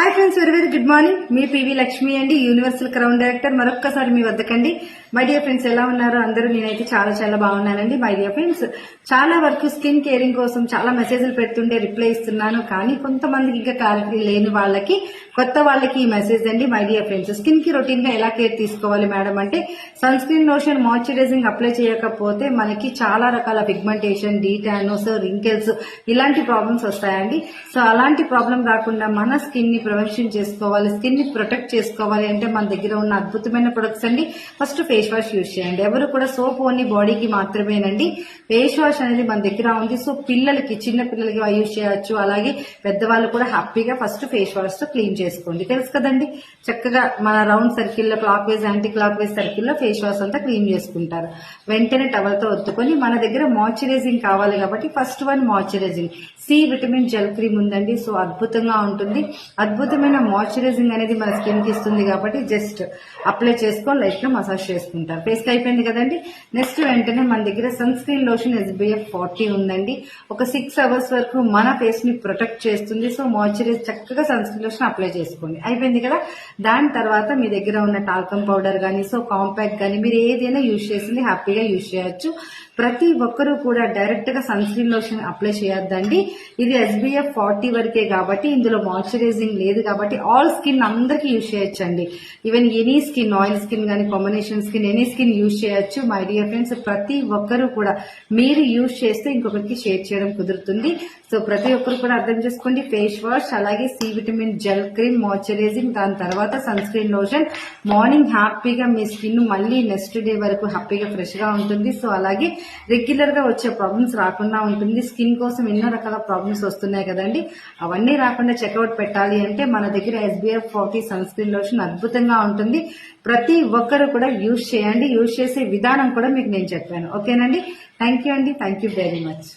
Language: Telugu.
Hi friends very very good morning మీ పివి లక్ష్మి అండి యూనివర్సల్ క్రౌన్ డైరెక్టర్ మరొక్కసారి మీ వద్దకండి. మై డియర్ ఫ్రెండ్స్ ఎలా ఉన్నారు? అందరూ నేనైతే చాలా చాలా బాగున్నానండి. మై డియర్ ఫ్రెండ్స్ చాలా వరకు స్కిన్ కేరింగ్ కోసం చాలా మెసేజ్లు పెడుతుండే రిప్లై ఇస్తున్నాను. కానీ కొంతమందికి ఇంకా క్లారిటీ లేని వాళ్ళకి కొత్త వాళ్ళకి ఈ మెసేజ్ అండి. మై డియర్ ఫ్రెండ్స్ స్కిన్కి రొటీన్గా ఎలా కేర్ తీసుకోవాలి మేడం అంటే sunscreen lotion moisturising apply చేయకపోతే మనకి చాలా రకాల పిగ్మెంటేషన్ డీటానోస్ రింకెల్స్ ఇలాంటి ప్రాబ్లమ్స్ వస్తాయండి. సో అలాంటి ప్రాబ్లం రాకుండా మన స్కిన్ని ప్రివెన్షన్ చేసుకోవాలి స్కిన్ని ప్రొటెక్ట్ చేసుకోవాలి అంటే మన దగ్గర ఉన్న అద్భుతమైన ప్రొడక్ట్స్ అండి. ఫస్ట్ ఫేస్ వాష్ యూజ్ చేయండి. ఎవరు కూడా సోప్ ఓన్లీ బాడీకి మాత్రమేనండి. ఫేస్ వాష్ అనేది మన దగ్గర ఉంది. సో పిల్లలకి చిన్న పిల్లలకి యూజ్ చేయొచ్చు. అలాగే పెద్దవాళ్ళు కూడా హ్యాపీగా ఫస్ట్ ఫేస్ వాష్తో క్లీన్ చేసుకోండి. తెలుసు కదండి? చక్కగా మన రౌండ్ సర్కిల్లో clockwise anticlockwise సర్కిల్లో ఫేస్ వాష్ అంతా క్లీన్ చేసుకుంటారు. వెంటనే టవల్తో ఒత్తుకొని మన దగ్గర మాయిశ్చరైజింగ్ కావాలి కాబట్టి first one moisturising C vitamin gel cream ఉందండి. సో అద్భుతంగా ఉంటుంది. అద్భుతమైన మాయిశ్చరైజింగ్ అనేది మన స్కిన్కి ఇస్తుంది కాబట్టి జస్ట్ అప్లై చేసుకొని లైట్ మసాజ్ చేసుకుంటారు ఫేస్కి అయిపోయింది కదండి. నెక్స్ట్ వెంటనే మన దగ్గర sunscreen lotion SPF forty ఉందండి. ఒక సిక్స్ అవర్స్ వరకు మన ఫేస్ని ప్రొటెక్ట్ చేస్తుంది. సో మాయిశ్చరైజ్ చక్కగా సన్ స్క్రీన్ లోషన్ అప్లై చేసుకోండి. అయిపోయింది కదా? దాని తర్వాత మీ దగ్గర ఉన్న టాల్కమ్ పౌడర్ కానీ సో కాంపాక్ట్ కానీ మీరు ఏదైనా యూజ్ చేసింది హ్యాపీగా యూజ్ చేయొచ్చు. ప్రతి ఒక్కరూ కూడా డైరెక్ట్గా సన్ స్క్రీన్ లోషన్ అప్లై చేయొద్దండి. ఇది ఎస్బీఎఫ్ ఫార్టీ వరకే కాబట్టి ఇందులో మాయిశ్చరైజింగ్ లేదు కాబట్టి ఆల్ స్కిన్ అందరికీ యూజ్ చేయొచ్చండి. Even any skin oil skin కానీ combination skin any skin use చేయొచ్చు. మై డియర్ ఫ్రెండ్స్ ప్రతి ఒక్కరూ కూడా మీరు యూజ్ చేస్తే ఇంకొకరికి షేర్ చేయడం కుదురుతుంది. సో ప్రతి ఒక్కరు కూడా అర్థం చేసుకోండి. ఫేస్ వాష్ అలాగే C vitamin gel cream moisturising దాని తర్వాత సన్ స్క్రీన్ లోషన్ మార్నింగ్ హ్యాపీగా మీ స్కిన్ మళ్ళీ నెక్స్ట్ డే వరకు హ్యాపీగా ఫ్రెష్గా ఉంటుంది. సో అలాగే రెగ్యులర్గా వచ్చే ప్రాబ్లమ్స్ రాకుండా ఉంటుంది. స్కిన్ కోసం ఎన్నో రకాల ప్రాబ్లమ్స్ వస్తున్నాయి కదండి. అవన్నీ రాకుండా చెక్అవుట్ పెట్టాలి అంటే మన దగ్గర SPF forty sunscreen lotion అద్భుతంగా ఉంటుంది. ప్రతి ఒక్కరు కూడా యూజ్ చేయండి. యూజ్ చేసే విధానం కూడా మీకు నేను చెప్పాను. ఓకేనండి థ్యాంక్ యూ అండి. Thank you very much